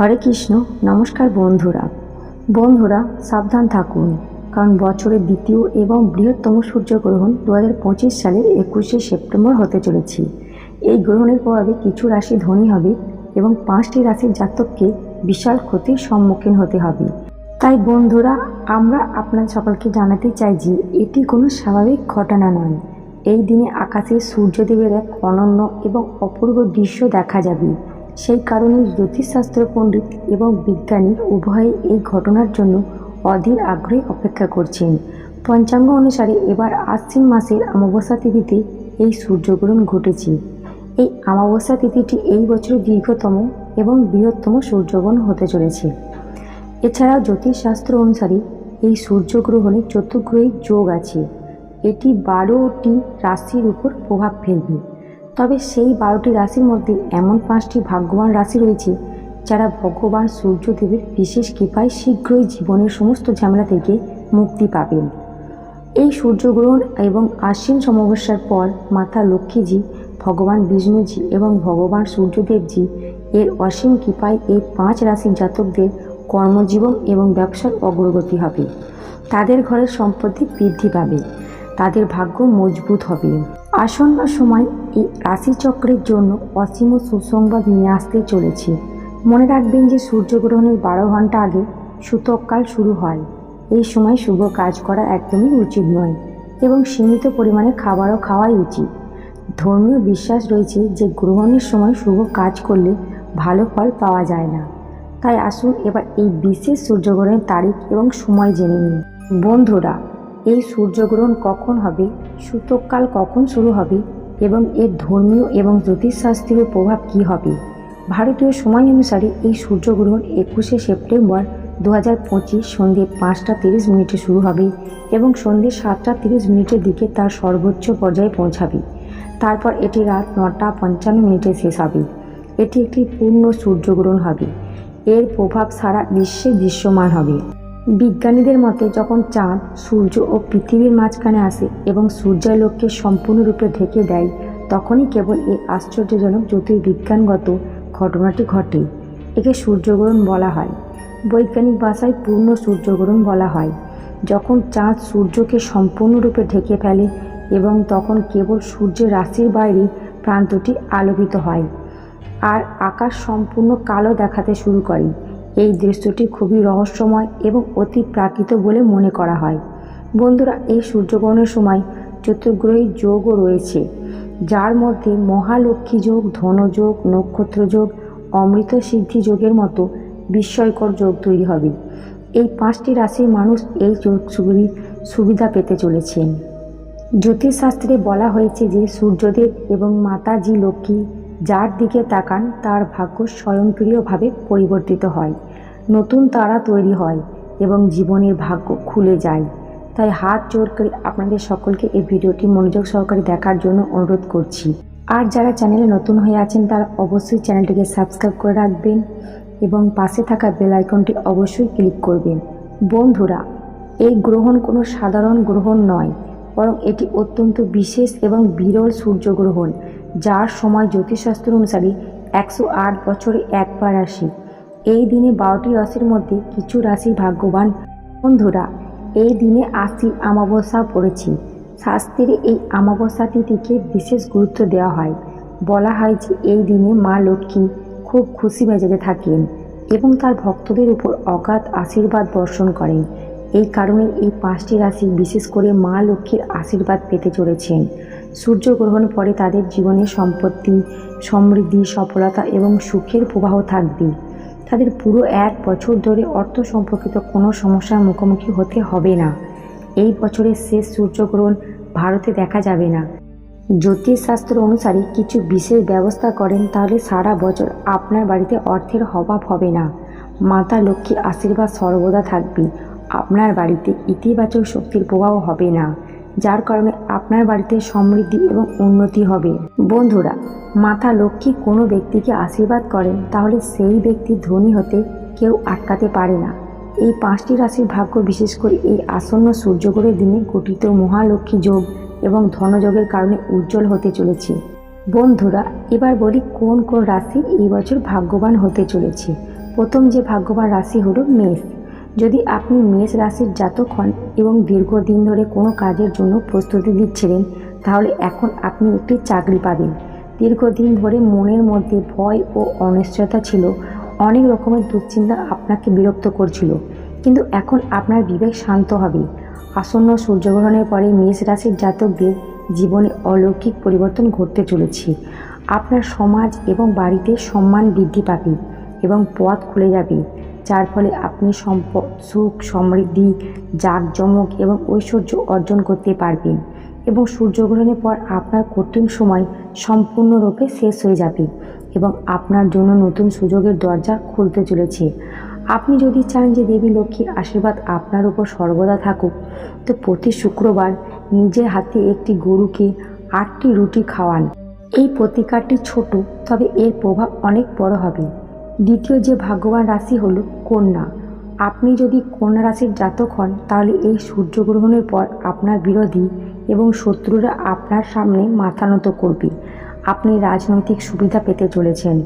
হরে কৃষ্ণ, নমস্কার বন্ধুরা। বন্ধুরা, সাবধান থাকুন, কারণ বছরের দ্বিতীয় এবং বৃহত্তম সূর্যগ্রহণ দু হাজার পঁচিশ সালের একুশে সেপ্টেম্বর হতে চলেছে। এই গ্রহণের প্রভাবে কিছু রাশি ধনী হবে এবং পাঁচটি রাশির জাতককে বিশাল ক্ষতির সম্মুখীন হতে হবে। তাই বন্ধুরা, আমরা আপনার সকলকে জানাতে চাই যে এটি কোনো স্বাভাবিক ঘটনা নয়। এই দিনে আকাশে সূর্যদেবের এক অনন্য এবং অপূর্ব দৃশ্য দেখা যাবে। সেই কারণে জ্যোতিষশাস্ত্র, পণ্ডিত এবং বিজ্ঞানী উভয়ে এই ঘটনার জন্য অধীর আগ্রহে অপেক্ষা করছেন। পঞ্চাঙ্গ অনুসারে এবার আশ্বিন মাসের অমাবস্যা তিথিতে এই সূর্যগ্রহণ ঘটেছে। এই অমাবস্যা তিথিটি এই বছরের দীর্ঘতম এবং বৃহত্তম সূর্যগ্রহণ হতে চলেছে। এছাড়াও জ্যোতিষশাস্ত্র অনুসারে এই সূর্যগ্রহণে চতুর্গ্রহিক যোগ আছে। এটি বারোটি রাশির উপর প্রভাব ফেলবে। তবে সেই বারোটি রাশির মধ্যে এমন পাঁচটি ভাগ্যবান রাশি রয়েছে যারা ভগবান সূর্যদেবের বিশেষ কৃপায় শীঘ্রই জীবনের সমস্ত ঝামেলা থেকে মুক্তি পাবেন। এই সূর্যগ্রহণ এবং আশ্বিন অমাবস্যার পর মাতা লক্ষ্মীজি, ভগবান বিষ্ণুজি এবং ভগবান সূর্যদেবজি এর অসীম কৃপায় এই পাঁচ রাশির জাতকদের কর্মজীবন এবং ব্যবসার অগ্রগতি হবে। তাদের ঘরের সম্পত্তি বৃদ্ধি পাবে। তাদের ভাগ্য মজবুত হবে। আসন্ন সময় এই রাশিচক্রের জন্য অসীম সুসংবাদ নিয়ে আসতে চলেছে। মনে রাখবেন যে সূর্যগ্রহণের বারো ঘণ্টা আগে সূতককাল শুরু হয়। এই সময় শুভ কাজ করা একদমই উচিত নয় এবং সীমিত পরিমাণে খাবারও খাওয়াই উচিত। ধর্মীয় বিশ্বাস রয়েছে যে গ্রহণের সময় শুভ কাজ করলে ভালো ফল পাওয়া যায় না। তাই আসুন এবার এই বিশেষ সূর্যগ্রহণের তারিখ এবং সময় জেনে নিন বন্ধুরা এই সূর্যগ্রহণ কখন হবে? সূতককাল কখন শুরু হবে? এবং এর ধর্মীয় এবং জ্যোতিষশাস্ত্রীয় প্রভাব কী হবে? ভারতীয় সময় অনুসারে এই সূর্যগ্রহণ একুশে সেপ্টেম্বর দু হাজার পঁচিশ সন্ধ্যে পাঁচটা তিরিশ মিনিটে শুরু হবে এবং সন্ধ্যে সাতটা তিরিশ মিনিটের দিকে তার সর্বোচ্চ পর্যায়ে পৌঁছাবে। তারপর এটি রাত নটা পঞ্চান্ন মিনিটে শেষ হবে। এটি একটি পূর্ণ সূর্যগ্রহণ হবে। এর প্রভাব সারা বিশ্বে দৃশ্যমান হবে। বিজ্ঞানীদের মতে, যখন চাঁদ, সূর্য ও পৃথিবীর মাঝখানে আসে এবং সূর্যালোককে সম্পূর্ণরূপে ঢেকে দেয়, তখনই কেবল এই আশ্চর্যজনক জ্যোতির্বিজ্ঞানগত ঘটনাটি ঘটে। একে সূর্যগ্রহণ বলা হয়। বৈজ্ঞানিক ভাষায় পূর্ণ সূর্যগ্রহণ বলা হয়। যখন চাঁদ সূর্যকে সম্পূর্ণরূপে ঢেকে ফেলে এবং তখন কেবল সূর্যের রাশির বাইরে প্রান্তটি আলোকিত হয়, আর আকাশ সম্পূর্ণ কালো দেখাতে শুরু করে। এই দৃশ্যটি খুবই রহস্যময় এবং অতি প্রাকৃত বলে মনে করা হয়। বন্ধুরা, এই সূর্যগ্রহণের সময় চতুর্গ্রহী যোগও রয়েছে, যার মধ্যে মহালক্ষ্মী যোগ ধনযোগ নক্ষত্র যোগ, অমৃত সিদ্ধি যোগের মতো বিস্ময়কর যোগ তৈরি হবে। এই পাঁচটি রাশির মানুষ এই যোগগুলি সুবিধা পেতে চলেছেন। জ্যোতিষশাস্ত্রে বলা হয়েছে যে সূর্যদেব এবং মাতাজি লক্ষ্মী যার দিকে তাকান, তার ভাগ্য স্বয়ংক্রিয়ভাবে পরিবর্তিত হয়। নতুন তারা তৈরি হয় এবং জীবনের ভাগ্য খুলে যায়। তাই হাত জোর করে আপনাদের সকলকে এই ভিডিওটি মনোযোগ সহকারে দেখার জন্য অনুরোধ করছি। আর যারা চ্যানেলে নতুন হয়ে আছেন, তারা অবশ্যই চ্যানেলটিকে সাবস্ক্রাইব করে রাখবেন এবং পাশে থাকা বেল আইকনটি অবশ্যই ক্লিক করবেন। বন্ধুরা, এই গ্রহণ কোনো সাধারণ গ্রহণ নয়, বরং এটি অত্যন্ত বিশেষ এবং বিরল সূর্যগ্রহণ যার সময় জ্যোতিষশাস্ত্র অনুসারে একশো আট বছরে একবার আসে। এই দিনে বারোটি রাশির মধ্যে কিছু রাশি ভাগ্যবান। বন্ধুরা, এই দিনে আশি অমাবস্যা পড়েছে। শাস্ত্রে এই অমাবস্যা তিথিকে বিশেষ গুরুত্ব দেওয়া হয়। বলা হয় যে এই দিনে মা লক্ষ্মী খুব খুশি মেজাজে থাকেন এবং তার ভক্তদের উপর অগাধ আশীর্বাদ বর্ষণ করেন। এই কারণে এই পাঁচটি রাশি বিশেষ করে মা লক্ষ্মীর আশীর্বাদ পেতে চলেছেন। সূর্যগ্রহণ পরে তাদের জীবনে সম্পত্তি, সমৃদ্ধি, সফলতা এবং সুখের প্রবাহ থাকবে। তাদের পুরো এক বছর ধরে অর্থ সম্পর্কিত কোনো সমস্যার মুখোমুখি হতে হবে না। এই বছরের শেষ সূর্যগ্রহণ ভারতে দেখা যাবে না। জ্যোতিষশাস্ত্র অনুসারে কিছু বিশেষ ব্যবস্থা করেন তাহলে সারা বছর আপনার বাড়িতে অর্থের অভাব হবে না। মাতা লক্ষ্মীর আশীর্বাদ সর্বদা থাকবে। আপনার বাড়িতে ইতিবাচক শক্তির প্রভাব হবে না। যার কারণে আপনার বাড়িতে সমৃদ্ধি এবং উন্নতি হবে। বন্ধুরা, মাতা লক্ষ্মী কোনো ব্যক্তিকে আশীর্বাদ করেন, তাহলে সেই ব্যক্তি ধনী হতে কেউ আটকাতে পারে না। এই পাঁচটি রাশির ভাগ্য, বিশেষ করে এই আসন্ন সূর্যগ্রহের দিনে গঠিত মহালক্ষ্মী যোগ এবং ধনযোগের কারণে উজ্জ্বল হতে চলেছে। বন্ধুরা, এবার বলি কোন কোন রাশি এই বছর ভাগ্যবান হতে চলেছে। প্রথম যে ভাগ্যবান রাশি হলো মেষ। যদি আপনি মেষ রাশির জাতক হন এবং দীর্ঘদিন ধরে কোনো কাজের জন্য প্রস্তুতি দিচ্ছিলেন তাহলে এখন আপনি একটি চাকরি পাবেন। দীর্ঘদিন ধরে মনের মধ্যে ভয় ও অনিশ্চয়তা ছিল, অনেক রকমের দুশ্চিন্তা আপনাকে বিরক্ত করছিল। কিন্তু এখন আপনার বিবেক শান্ত হবে। আসন্ন সূর্যগ্রহণের পরে মেষ রাশির জাতকদের জীবনে অলৌকিক পরিবর্তন ঘটতে চলেছে। আপনার সমাজ এবং বাড়িতে সম্মান বৃদ্ধি পাবে এবং পথ খুলে যাবে। যার ফলে আপনি সম্পদ, সুখ, সমৃদ্ধি, জাঁকজমক এবং ঐশ্বর্য অর্জন করতে পারবেন এবং সূর্যগ্রহণের পর আপনার কঠিন সময় সম্পূর্ণরূপে শেষ হয়ে যাবে এবং আপনার জন্য নতুন সুযোগের দরজা খুলতে চলেছে। আপনি যদি চান যে দেবী লক্ষ্মীর আশীর্বাদ আপনার উপর সর্বদা থাকুক, তো প্রতি শুক্রবার নিজের হাতে একটি গরুকে আটটি রুটি খাওয়ান। এই প্রতিকারটি ছোট, তবে এর প্রভাব অনেক বড় হবে। দ্বিতীয় যে ভাগ্যবান রাশি হল কন্যা। আপনি যদি কন্যা রাশির জাতক হন, তাহলে এই সূর্যগ্রহণের পর আপনার বিরোধী এবং শত্রুরা আপনার সামনে মাথা নত করবে। আপনি রাজনৈতিক সুবিধা পেতে চলেছেন।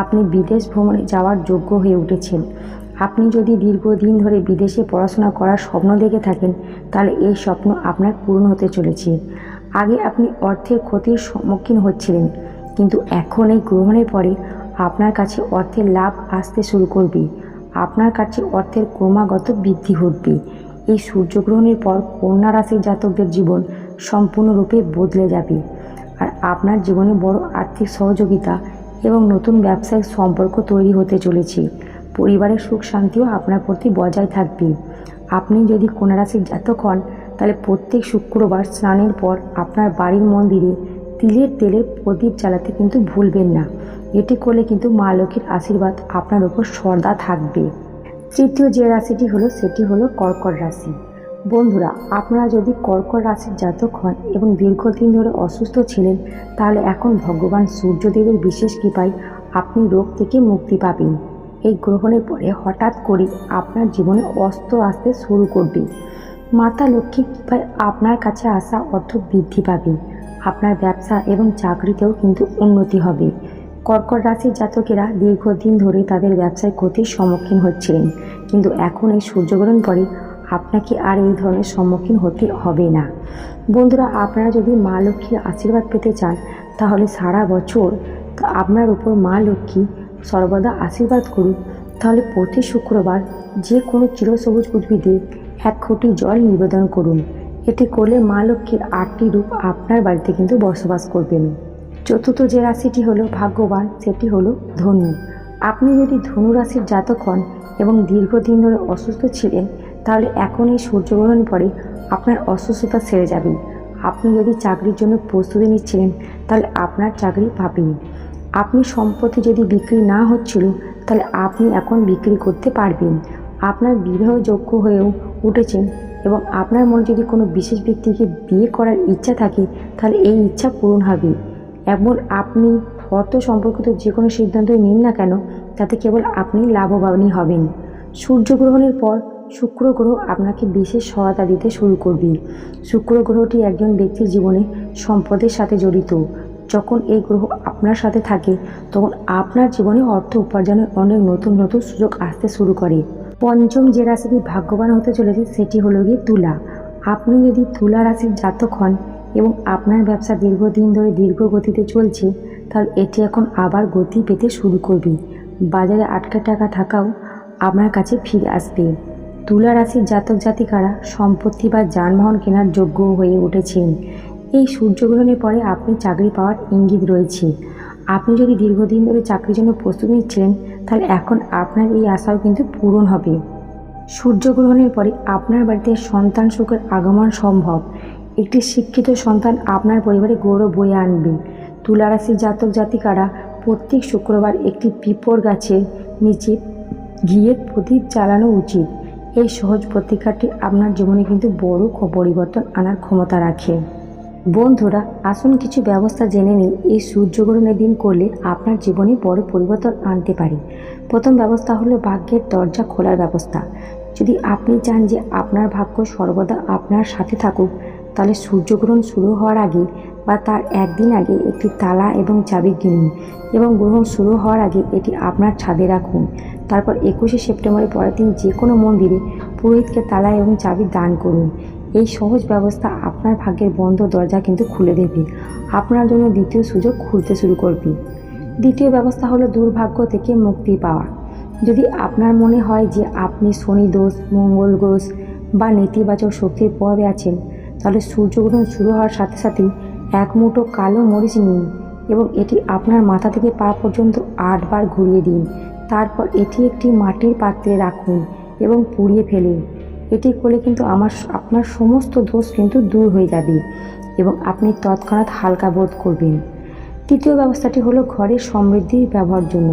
আপনি বিদেশ ভ্রমণে যাওয়ার যোগ্য হয়ে উঠেছেন। আপনি যদি দীর্ঘদিন ধরে বিদেশে পড়াশোনা করার স্বপ্ন দেখে থাকেন, তাহলে এই স্বপ্ন আপনার পূরণ হতে চলেছে। আগে আপনি অর্থের ক্ষতির সম্মুখীন হচ্ছিলেন, কিন্তু এখন এই গ্রহণের পরে আপনার কাছে অর্থের লাভ আসতে শুরু করবে। আপনার কাছে অর্থের ক্রমাগত বৃদ্ধি ঘটবে। এই সূর্যগ্রহণের পর কন্যা রাশির জাতকদের জীবন সম্পূর্ণরূপে বদলে যাবে। আর আপনার জীবনে বড় আর্থিক সহযোগিতা এবং নতুন ব্যবসায়িক সম্পর্ক তৈরি হতে চলেছে। পরিবারের সুখ শান্তিও আপনার প্রতি বজায় থাকবে। আপনি যদি কন্যা রাশির জাতক হন, তাহলে প্রত্যেক শুক্রবার স্নানের পর আপনার বাড়ির মন্দিরে তিলের তেলে প্রদীপ জ্বালাতে কিন্তু ভুলবেন না। এটি করলে কিন্তু মা লক্ষ্মীর আশীর্বাদ আপনার উপর সর্দা থাকবে। তৃতীয় যে রাশিটি হলো, সেটি হলো কর্কট রাশি। বন্ধুরা, আপনারা যদি কর্কট রাশির জাতক হন এবং দীর্ঘদিন ধরে অসুস্থ ছিলেন, তাহলে এখন ভগবান সূর্যদেবের বিশেষ কৃপায় আপনি রোগ থেকে মুক্তি পাবেন। এই গ্রহণের পরে হঠাৎ করে আপনার জীবনে অস্ত আসতে শুরু করবে। মাতা লক্ষ্মী কৃপায় আপনার কাছে আসা অর্থ বৃদ্ধি পাবে। আপনার ব্যবসা এবং চাকরিতেও কিন্তু উন্নতি হবে। কর্কট রাশির জাতকেরা দীর্ঘদিন ধরে তাদের ব্যবসায় ক্ষতির সম্মুখীন হচ্ছিলেন। কিন্তু এখন এই সূর্যগ্রহণ পরে আপনাকে আর এই ধরনের সম্মুখীন হতে হবে না। বন্ধুরা, আপনারা যদি মা লক্ষ্মীর আশীর্বাদ পেতে চান, তাহলে সারা বছর আপনার উপর মা লক্ষ্মী সর্বদা আশীর্বাদ করুন। তাহলে প্রতি শুক্রবার যে কোনো চিরসবুজ উদ্ভিদে এক খুঁটি জল নিবেদন করুন। এটি করলে মা লক্ষ্মীর আটটি রূপ আপনার বাড়িতে কিন্তু বসবাস করবেন। চতুর্থ যে রাশিটি হলো ভাগ্যবান, সেটি হলো ধনু। আপনি যদি ধনু রাশির জাতক হন এবং দীর্ঘদিন ধরে অসুস্থ ছিলেন, তাহলে এখন এই সূর্যগ্রহণ পরে আপনার অসুস্থতা সেরে যাবে। আপনি যদি চাকরির জন্য প্রস্তুতি নিচ্ছিলেন, তাহলে আপনার চাকরি পাবেন। আপনি সম্পত্তি যদি বিক্রি না হচ্ছিল, তাহলে আপনি এখন বিক্রি করতে পারবেন। আপনার বিবাহযোগ্য হয়েও উঠেছেন এবং আপনার মনে যদি কোনো বিশেষ ব্যক্তিকে বিয়ে করার ইচ্ছা থাকে, তাহলে এই ইচ্ছা পূরণ হবে। এমন আপনি অর্থ সম্পর্কিত যে কোনো সিদ্ধান্ত নিন না কেন, তাতে কেবল আপনি লাভবানই হবেন। সূর্যগ্রহণের পর শুক্র গ্রহ আপনাকে বিশেষ সহায়তা দিতে শুরু করবে। শুক্র গ্রহটি একজন ব্যক্তির জীবনে সম্পদের সাথে জড়িত। যখন এই গ্রহ আপনার সাথে থাকে, তখন আপনার জীবনে অর্থ উপার্জনের অনেক নতুন নতুন সুযোগ আসতে শুরু করে। পঞ্চম যে রাশিটি ভাগ্যবান হতে চলেছে, সেটি হলো গিয়ে তুলা। আপনি যদি তুলা রাশির জাতক হন এবং আপনার ব্যবসা দীর্ঘদিন ধরে দীর্ঘ গতিতে চলছে তাহলে এটি এখন আবার গতি পেতে শুরু করবে। বাজারে আটকা টাকা থাকাও আপনার কাছে ফিরে আসবে। তুলা রাশির জাতক জাতিকারা সম্পত্তি বা যানবাহন কেনার যোগ্য হয়ে উঠেছেন। এই সূর্যগ্রহণের পরে আপনি চাকরি পাওয়ার ইঙ্গিত রয়েছে। আপনি যদি দীর্ঘদিন ধরে চাকরির জন্য প্রস্তুতি নিচ্ছিলেন, তাহলে এখন আপনার এই আশাও কিন্তু পূরণ হবে। সূর্যগ্রহণের পরে আপনার বাড়িতে সন্তান সুখের আগমন সম্ভব। একটি শিক্ষিত সন্তান আপনার পরিবারে গৌরব বয়ে আনবে। তুলারাশির জাতক জাতিকারা প্রত্যেক শুক্রবার একটি পিপর গাছের নিচে ঘিয়ের প্রদীপ জ্বালানো উচিত। এই সহজ প্রতিকারটি আপনার জীবনে কিন্তু বড় পরিবর্তন আনার ক্ষমতা রাখে। বন্ধুরা, আসুন কিছু ব্যবস্থা জেনে নিই। এই সূর্যগ্রহণের দিন করলে আপনার জীবনে বড় পরিবর্তন আনতে পারে। প্রথম ব্যবস্থা হলো ভাগ্যের দরজা খোলার ব্যবস্থা। যদি আপনি চান যে আপনার ভাগ্য সর্বদা আপনার সাথে থাকুক তাহলে সূর্যগ্রহণ শুরু হওয়ার আগে বা তার একদিন আগে একটি তালা এবং চাবি কিনুন এবং গ্রহণ শুরু হওয়ার আগে এটি আপনার ছাদে রাখুন। তারপর একুশে সেপ্টেম্বরের পরের দিন যে কোনো মন্দিরে পুরোহিতকে তালা এবং চাবি দান করুন। এই সহজ ব্যবস্থা আপনার ভাগ্যের বন্ধ দরজা কিন্তু খুলে দেবে। আপনার জন্য দ্বিতীয় সুযোগ খুলতে শুরু করবে। দ্বিতীয় ব্যবস্থা হলো দুর্ভাগ্য থেকে মুক্তি পাওয়া। যদি আপনার মনে হয় যে আপনি শনি দোষ, মঙ্গল দোষ বা নেতিবাচক শক্তির প্রভাবে আছেন তাহলে সূর্যগ্রহণ শুরু হওয়ার সাথে সাথেই এক মুঠো কালো মরিচ নিন এবং এটি আপনার মাথা থেকে পা পর্যন্ত আটবার ঘুরিয়ে দিন। তারপর এটি একটি মাটির পাত্রে রাখুন এবং পুড়িয়ে ফেলুন। এটি করলে কিন্তু আমার আপনার সমস্ত দোষ কিন্তু দূর হয়ে যাবে এবং আপনি তৎক্ষণাৎ হালকা বোধ করবেন। তৃতীয় ব্যবস্থাটি হলো ঘরের সমৃদ্ধির ব্যবহার জন্য।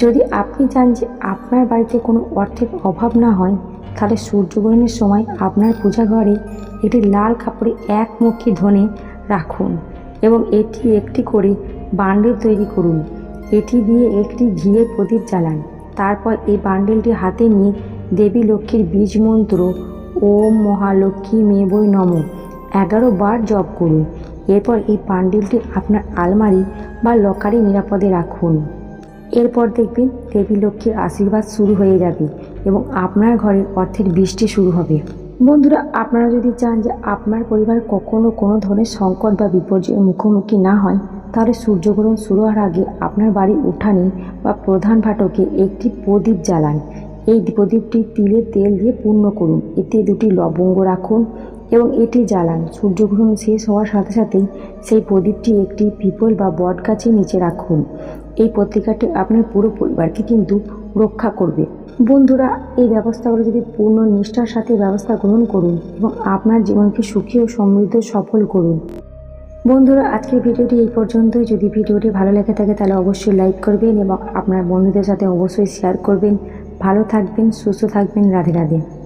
যদি আপনি চান যে আপনার বাড়িতে কোনো অর্থের অভাব না হয়, তাহলে সূর্যগ্রহণের সময় আপনার পূজা ঘরে একটি লাল কাপড়ে একমুখী ধনে রাখুন এবং এটি একটি করে বান্ডেল তৈরি করুন। এটি দিয়ে একটি ঘিয়ের প্রদীপ জ্বালান। তারপর এই বান্ডেলটি হাতে নিয়ে দেবী লক্ষ্মীর বীজ মন্ত্র, ওম মহালক্ষ্মী মেয়ে বই নম, এগারো বার জপ করুন। এরপর এই বান্ডেলটি আপনার আলমারি বা লকারে নিরাপদে রাখুন। এরপর দেখবেন দেবী লক্ষ্মীর আশীর্বাদ শুরু হয়ে যাবে এবং আপনার ঘরে অর্থের বৃষ্টি শুরু হবে। বন্ধুরা, আপনারা যদি চান যে আপনার পরিবার কখনো কোনো ধরনের সংকট বা বিপর্যয়ের মুখোমুখি না হয়, তাহলে সূর্যগ্রহণ শুরু হওয়ার আগে আপনার বাড়ির উঠানে বা প্রধান ফাটকে একটি প্রদীপ জ্বালান। এই প্রদীপটি তিলের তেল দিয়ে পূর্ণ করুন। এতে দুটি লবঙ্গ রাখুন এবং এটি জ্বালান। সূর্যগ্রহণ শেষ হওয়ার সাথে সাথেই সেই প্রদীপটি একটি পিপল বা বট গাছের নিচে রাখুন। এই পত্রিকাটি আপনার পুরো পরিবারকে কিন্তু রক্ষা করবে। বন্ধুরা, এই ব্যবস্থাগুলো যদি পূর্ণ নিষ্ঠার সাথে ব্যবস্থা গ্রহণ করুন এবং আপনার জীবনকে সুখী ও সমৃদ্ধ সফল করুন। বন্ধুরা, আজকের ভিডিওটি এই পর্যন্তই। যদি ভিডিওটি ভালো লেগে থাকে, তাহলে অবশ্যই লাইক করবেন এবং আপনার বন্ধুদের সাথে অবশ্যই শেয়ার করবেন। ভালো থাকবেন, সুস্থ থাকবেন। রাধে রাধে।